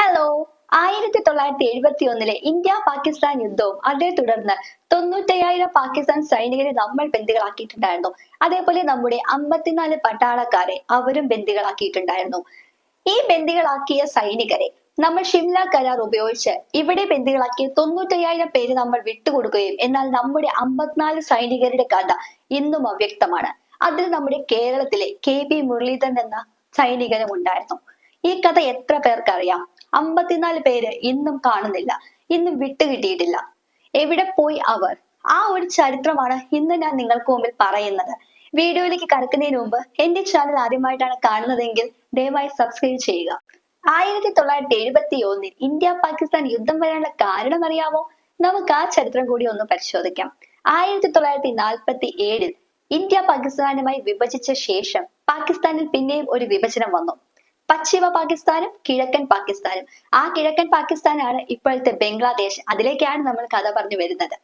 Hello ആയിരത്തി തൊള്ളായിരത്തി എഴുപത്തി ഒന്നിലെ ഇന്ത്യ പാകിസ്ഥാൻ യുദ്ധവും അതേ തുടർന്ന് തൊണ്ണൂറ്റയ്യായിരം പാകിസ്ഥാൻ സൈനികരെ നമ്മൾ ബന്ദികളാക്കിയിട്ടുണ്ടായിരുന്നു. അതേപോലെ നമ്മുടെ അമ്പത്തിനാല് പട്ടാളക്കാരെ അവരും ബന്ദികളാക്കിയിട്ടുണ്ടായിരുന്നു. ഈ ബന്ദികളാക്കിയ സൈനികരെ നമ്മൾ ഷിംല കരാർ ഉപയോഗിച്ച് ഇവിടെ ബന്ദികളാക്കിയ തൊണ്ണൂറ്റയ്യായിരം പേര് നമ്മൾ വിട്ടുകൊടുക്കുകയും എന്നാൽ നമ്മുടെ അമ്പത്തിനാല് സൈനികരുടെ കഥ ഇന്നും അവ്യക്തമാണ്. അതിൽ നമ്മുടെ കേരളത്തിലെ കെ പി മുരളീധരൻ എന്ന സൈനികനും ഉണ്ടായിരുന്നു ഈ കഥ എത്ര പേർക്ക് അറിയാം അമ്പത്തിനാല് പേര് ഇന്നും കാണുന്നില്ല ഇന്നും വിട്ടുകിട്ടിയിട്ടില്ല എവിടെ പോയി അവർ? ആ ഒരു ചരിത്രമാണ് ഇന്ന് ഞാൻ നിങ്ങൾക്ക് മുമ്പിൽ പറയുന്നത്. വീഡിയോയിലേക്ക് കടക്കുന്നതിന് മുമ്പ് എന്റെ ചാനൽ ആദ്യമായിട്ടാണ് കാണുന്നതെങ്കിൽ ദയവായി സബ്സ്ക്രൈബ് ചെയ്യുക. ആയിരത്തി തൊള്ളായിരത്തി എഴുപത്തി ഒന്നിൽ ഇന്ത്യ പാകിസ്ഥാൻ യുദ്ധം വരാനുള്ള കാരണം അറിയാമോ? നമുക്ക് ആ ചരിത്രം കൂടി ഒന്ന് പരിശോധിക്കാം. ആയിരത്തി തൊള്ളായിരത്തി നാൽപ്പത്തി ഏഴിൽ ഇന്ത്യ പാകിസ്ഥാനുമായി വിഭജിച്ച ശേഷം പാകിസ്ഥാനിൽ പിന്നെയും ഒരു വിഭജനം വന്നു പശ്ചിമ പാകിസ്ഥാനും കിഴക്കൻ പാകിസ്ഥാനും. ആ കിഴക്കൻ പാകിസ്ഥാനാണ് ഇപ്പോഴത്തെ ബംഗ്ലാദേശ്. അതിലേക്കാണ് നമ്മൾ കഥ പറഞ്ഞു വരുന്നത്.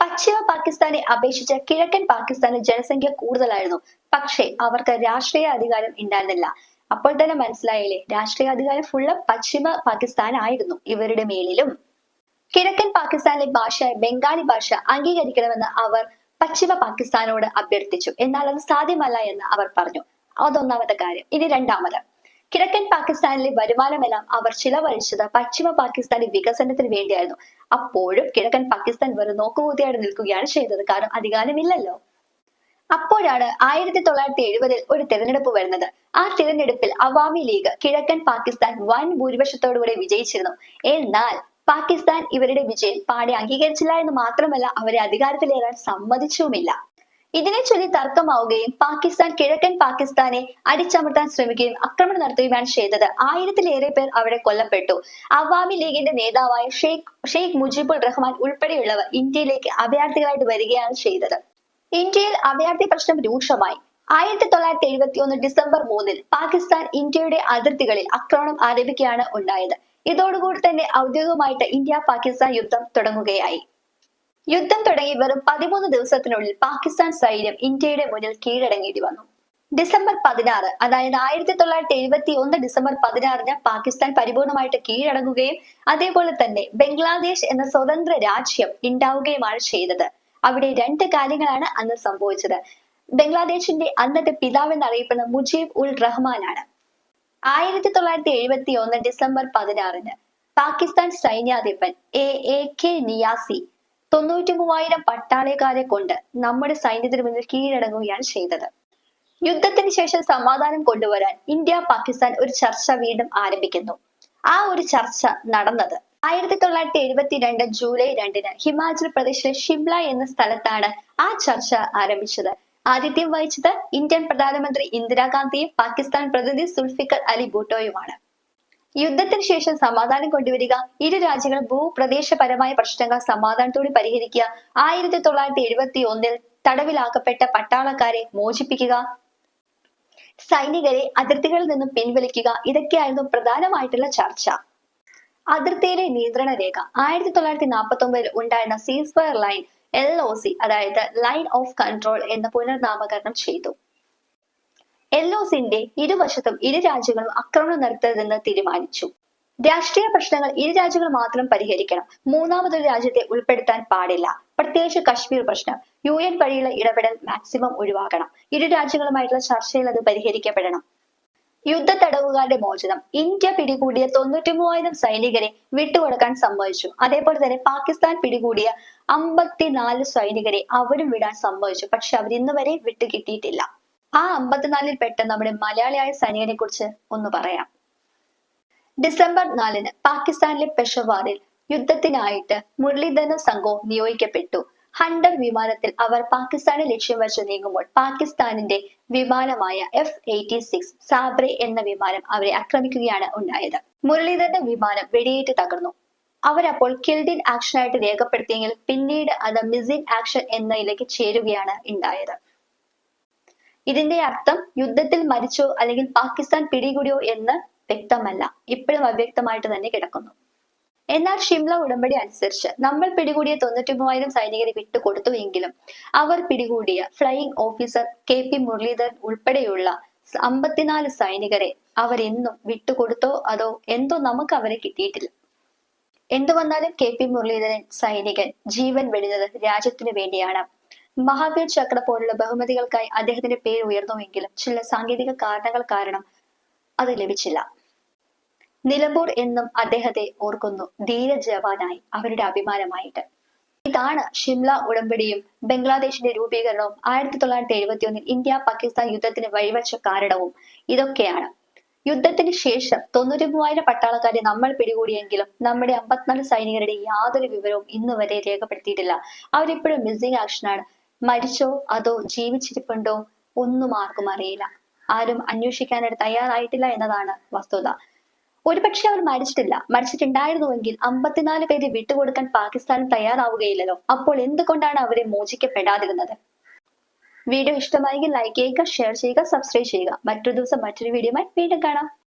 പശ്ചിമ പാകിസ്ഥാനെ അപേക്ഷിച്ച് കിഴക്കൻ പാകിസ്ഥാനിൽ ജനസംഖ്യ കൂടുതലായിരുന്നു. പക്ഷേ അവർക്ക് രാഷ്ട്രീയ അധികാരം ഉണ്ടായിരുന്നില്ല. അപ്പോൾ തന്നെ മനസ്സിലായില്ലേ? രാഷ്ട്രീയ അധികാരം ഫുള്ള് പശ്ചിമ പാകിസ്ഥാൻ ആയിരുന്നു ഇവരുടെ മേലിലും. കിഴക്കൻ പാകിസ്ഥാനിലെ ഭാഷയായ ബംഗാളി ഭാഷ അംഗീകരിക്കണമെന്ന് അവർ പശ്ചിമ പാകിസ്ഥാനോട് അഭ്യർത്ഥിച്ചു. എന്നാൽ അത് സാധ്യമല്ല എന്ന് അവർ പറഞ്ഞു. അതൊന്നാമത്തെ കാര്യം. ഇനി രണ്ടാമത്. കിഴക്കൻ പാകിസ്ഥാനിലെ വരുമാനമെല്ലാം അവർ ചിലവഴിച്ചത് പശ്ചിമ പാകിസ്ഥാന്റെ വികസനത്തിന് വേണ്ടിയായിരുന്നു. അപ്പോഴും കിഴക്കൻ പാകിസ്ഥാൻ വെറും നോക്കുകൂത്തിയായിട്ട് നിൽക്കുകയാണ് ചെയ്തത്. കാരണം അധികാരമില്ലല്ലോ. അപ്പോഴാണ് ആയിരത്തി തൊള്ളായിരത്തി എഴുപതിൽ ഒരു തിരഞ്ഞെടുപ്പ് വരുന്നത്. ആ തിരഞ്ഞെടുപ്പിൽ അവാമി ലീഗ് കിഴക്കൻ പാകിസ്ഥാൻ വൻ ഭൂരിപക്ഷത്തോടുകൂടെ വിജയിച്ചിരുന്നു. എന്നാൽ പാകിസ്ഥാൻ ഇവരുടെ വിജയം പാടെ അംഗീകരിച്ചില്ല എന്ന് മാത്രമല്ല അവരെ അധികാരത്തിലേറാൻ സമ്മതിച്ചുമില്ല. ഇതിനെ ചൊല്ലി തർക്കമാവുകയും പാകിസ്ഥാൻ കിഴക്കൻ പാകിസ്ഥാനെ അടിച്ചമർത്താൻ ശ്രമിക്കുകയും ആക്രമണം നടത്തുകയുമാണ് ചെയ്തത്. ആയിരത്തിലേറെ പേർ അവിടെ കൊല്ലപ്പെട്ടു. അവാമി ലീഗിന്റെ നേതാവായ ഷെയ്ഖ് ഷെയ്ഖ് മുജീബുൾ റഹ്മാൻ ഉൾപ്പെടെയുള്ളവർ ഇന്ത്യയിലേക്ക് അഭയാർത്ഥികളായിട്ട് വരികയാണ് ചെയ്തത്. ഇന്ത്യയിൽ അഭയാർത്ഥി പ്രശ്നം രൂക്ഷമായി. ആയിരത്തി തൊള്ളായിരത്തി എഴുപത്തി ഒന്ന് ഡിസംബർ മൂന്നിൽ പാകിസ്ഥാൻ ഇന്ത്യയുടെ അതിർത്തികളിൽ ആക്രമണം ആരംഭിക്കുകയാണ് ഉണ്ടായത്. ഇതോടുകൂടി തന്നെ ഔദ്യോഗികമായിട്ട് ഇന്ത്യ പാകിസ്ഥാൻ യുദ്ധം തുടങ്ങുകയായി. യുദ്ധം തുടങ്ങി വെറും പതിമൂന്ന് ദിവസത്തിനുള്ളിൽ പാകിസ്ഥാൻ സൈന്യം ഇന്ത്യയുടെ മുന്നിൽ കീഴടങ്ങേണ്ടി വന്നു. ഡിസംബർ പതിനാറ് അതായത് ആയിരത്തി തൊള്ളായിരത്തി എഴുപത്തി ഒന്ന് ഡിസംബർ പതിനാറിന് പാകിസ്ഥാൻ പരിപൂർണമായിട്ട് കീഴടങ്ങുകയും അതേപോലെ തന്നെ ബംഗ്ലാദേശ് എന്ന സ്വതന്ത്ര രാജ്യം ഉണ്ടാവുകയുമാണ് ചെയ്തത്. അവിടെ രണ്ട് കാര്യങ്ങളാണ് അന്ന് സംഭവിച്ചത്. ബംഗ്ലാദേശിന്റെ അന്നത്തെ പിതാവ് എന്നറിയപ്പെടുന്ന മുജീബ് ഉൽ റഹ്മാനാണ്. ആയിരത്തി തൊള്ളായിരത്തി എഴുപത്തി ഒന്ന് ഡിസംബർ പതിനാറിന് പാകിസ്ഥാൻ സൈന്യാധിപൻ എ എ കെ നിയാസി തൊണ്ണൂറ്റി മൂവായിരം പട്ടാളക്കാരെ കൊണ്ട് നമ്മുടെ സൈന്യത്തിന് മുന്നിൽ കീഴടങ്ങുകയാണ് ചെയ്തത്. യുദ്ധത്തിന് ശേഷം സമാധാനം കൊണ്ടുവരാൻ ഇന്ത്യ പാകിസ്ഥാൻ ഒരു ചർച്ച വീണ്ടും ആരംഭിക്കുന്നു. ആ ഒരു ചർച്ച നടന്നത് ആയിരത്തി തൊള്ളായിരത്തി എഴുപത്തിരണ്ട് ജൂലൈ രണ്ടിന് ഹിമാചൽ പ്രദേശിലെ ഷിംല എന്ന സ്ഥലത്താണ് ആ ചർച്ച ആരംഭിച്ചത്. ആതിഥ്യം വഹിച്ചത് ഇന്ത്യൻ പ്രധാനമന്ത്രി ഇന്ദിരാഗാന്ധിയും പാകിസ്ഥാൻ പ്രതിനിധി സുൽഫിക്കർ അലി ഭൂട്ടോയുമാണ്. യുദ്ധത്തിന് ശേഷം സമാധാനം കൊണ്ടുവരിക. ഇരു രാജ്യങ്ങൾ ഭൂപ്രദേശപരമായ പ്രശ്നങ്ങൾ സമാധാനത്തോടെ പരിഹരിക്കുക. ആയിരത്തി തൊള്ളായിരത്തി എഴുപത്തി ഒന്നിൽ തടവിലാക്കപ്പെട്ട പട്ടാളക്കാരെ മോചിപ്പിക്കുക. സൈനികരെ അതിർത്തികളിൽ നിന്നും പിൻവലിക്കുക. ഇതൊക്കെയായിരുന്നു പ്രധാനമായിട്ടുള്ള ചർച്ച. അതിർത്തിയിലെ നിയന്ത്രണ രേഖ. ആയിരത്തി തൊള്ളായിരത്തി നാൽപ്പത്തി ഒമ്പതിൽ ഉണ്ടായിരുന്ന ceasefire line L O C അതായത് ലൈൻ ഓഫ് കൺട്രോൾ എന്ന് പുനർനാമകരണം ചെയ്തു. എൽ ഒ സിന്റെ ഇരുവശത്തും ഇരു രാജ്യങ്ങളും ആക്രമണം നടത്തരുതെന്ന് തീരുമാനിച്ചു. രാഷ്ട്രീയ പ്രശ്നങ്ങൾ ഇരു രാജ്യങ്ങൾ മാത്രം പരിഹരിക്കണം. മൂന്നാമതൊരു രാജ്യത്തെ ഉൾപ്പെടുത്താൻ പാടില്ല. പ്രത്യേകിച്ച് കശ്മീർ പ്രശ്നം. യു എൻ വഴിയുള്ള ഇടപെടൽ മാക്സിമം ഒഴിവാക്കണം. ഇരു രാജ്യങ്ങളുമായിട്ടുള്ള ചർച്ചയിൽ അത് പരിഹരിക്കപ്പെടണം. യുദ്ധ തടവുകാരുടെ മോചനം. ഇന്ത്യ പിടികൂടിയ തൊണ്ണൂറ്റി മൂവായിരം സൈനികരെ വിട്ടുകൊടുക്കാൻ സമ്മതിച്ചു. അതേപോലെ തന്നെ പാകിസ്ഥാൻ പിടികൂടിയ അമ്പത്തിനാല് സൈനികരെ അവരും വിടാൻ സമ്മതിച്ചു. പക്ഷെ അവർ വരെ വിട്ടുകിട്ടിയിട്ടില്ല. ആ അമ്പത്തിനാലിൽ പെട്ട നമ്മുടെ മലയാളിയായ സൈനികനെ കുറിച്ച് ഒന്ന് പറയാം. ഡിസംബർ നാലിന് പാകിസ്ഥാനിലെ പെഷവാറിൽ യുദ്ധത്തിനായിട്ട് മുരളീധരനും സംഘവും നിയോഗിക്കപ്പെട്ടു. ഹണ്ടർ വിമാനത്തിൽ അവർ പാകിസ്ഥാനെ ലക്ഷ്യം വെച്ച് നീങ്ങുമ്പോൾ പാകിസ്ഥാനിന്റെ വിമാനമായ എഫ് എയ്റ്റി സിക്സ് സാബ്രെ എന്ന വിമാനം അവരെ ആക്രമിക്കുകയാണ് ഉണ്ടായത്. മുരളീധരന്റെ വിമാനം വെടിയേറ്റ് തകർന്നു. അവരപ്പോൾ കിൽഡിൻ ആക്ഷൻ ആയിട്ട് രേഖപ്പെടുത്തിയെങ്കിൽ പിന്നീട് അത് മിസിൻ ആക്ഷൻ എന്നതിലേക്ക് ചേരുകയാണ് ഉണ്ടായത്. ഇതിന്റെ അർത്ഥം യുദ്ധത്തിൽ മരിച്ചോ അല്ലെങ്കിൽ പാകിസ്ഥാൻ പിടികൂടിയോ എന്ന് വ്യക്തമല്ല. ഇപ്പോഴും അവ്യക്തമായിട്ട് തന്നെ കിടക്കുന്നു. എന്നാൽ ഷിംല ഉടമ്പടി അനുസരിച്ച് നമ്മൾ പിടികൂടിയ തൊണ്ണൂറ്റി മൂവായിരം സൈനികരെ വിട്ടുകൊടുത്തു എങ്കിലും അവർ പിടികൂടിയ flying officer K P Muraleedharan ഉൾപ്പെടെയുള്ള അമ്പത്തിനാല് സൈനികരെ അവരെന്നും വിട്ടുകൊടുത്തോ അതോ എന്തോ നമുക്ക് അവരെ കിട്ടിയിട്ടില്ല. എന്തു വന്നാലും കെ പി മുരളീധരൻ സൈനികൻ ജീവൻ വെടിഞ്ഞത് രാജ്യത്തിനു വേണ്ടിയാണ്. മഹാവീർ ചക്ര പോലുള്ള ബഹുമതികൾക്കായി അദ്ദേഹത്തിന്റെ പേര് ഉയർന്നുവെങ്കിലും ചില സാങ്കേതിക കാരണങ്ങൾ കാരണം അത് ലഭിച്ചില്ല. നിലമ്പൂർ എന്നും അദ്ദേഹത്തെ ഓർക്കുന്നു ധീര ജവാനായി അവരുടെ അഭിമാനമായിട്ട്. ഇതാണ് ഷിംല ഉടമ്പടിയും ബംഗ്ലാദേശിന്റെ രൂപീകരണവും ആയിരത്തി തൊള്ളായിരത്തി എഴുപത്തി ഒന്നിൽ ഇന്ത്യ പാകിസ്ഥാൻ യുദ്ധത്തിന് വഴിവെച്ച കാരണവും ഇതൊക്കെയാണ്. യുദ്ധത്തിന് ശേഷം തൊണ്ണൂറ്റി മൂവായിരം പട്ടാളക്കാരെ നമ്മൾ പിടികൂടിയെങ്കിലും നമ്മുടെ അമ്പത്തിനാല് സൈനികരുടെ യാതൊരു വിവരവും ഇന്നുവരെ രേഖപ്പെടുത്തിയിട്ടില്ല. അവരിപ്പോഴും മിസ്സിംഗ് ആക്ഷനാണ് മരിച്ചോ അതോ ജീവിച്ചിരിപ്പുണ്ടോ ഒന്നും ആർക്കും അറിയില്ല. ആരും അന്വേഷിക്കാനായിട്ട് തയ്യാറായിട്ടില്ല എന്നതാണ് വസ്തുത. ഒരുപക്ഷെ അവർ മരിച്ചിട്ടില്ല. മരിച്ചിട്ടുണ്ടായിരുന്നുവെങ്കിൽ അമ്പത്തിനാല് പേര് വിട്ടുകൊടുക്കാൻ പാകിസ്ഥാൻ തയ്യാറാവുകയില്ലല്ലോ. അപ്പോൾ എന്തുകൊണ്ടാണ് അവരെ മോചിക്കപ്പെടാതിരുന്നത്? വീഡിയോ ഇഷ്ടമായെങ്കിൽ ലൈക്ക് ചെയ്യുക ഷെയർ ചെയ്യുക സബ്സ്ക്രൈബ് ചെയ്യുക. മറ്റൊരു ദിവസം മറ്റൊരു വീഡിയോയുമായി വീണ്ടും കാണാം.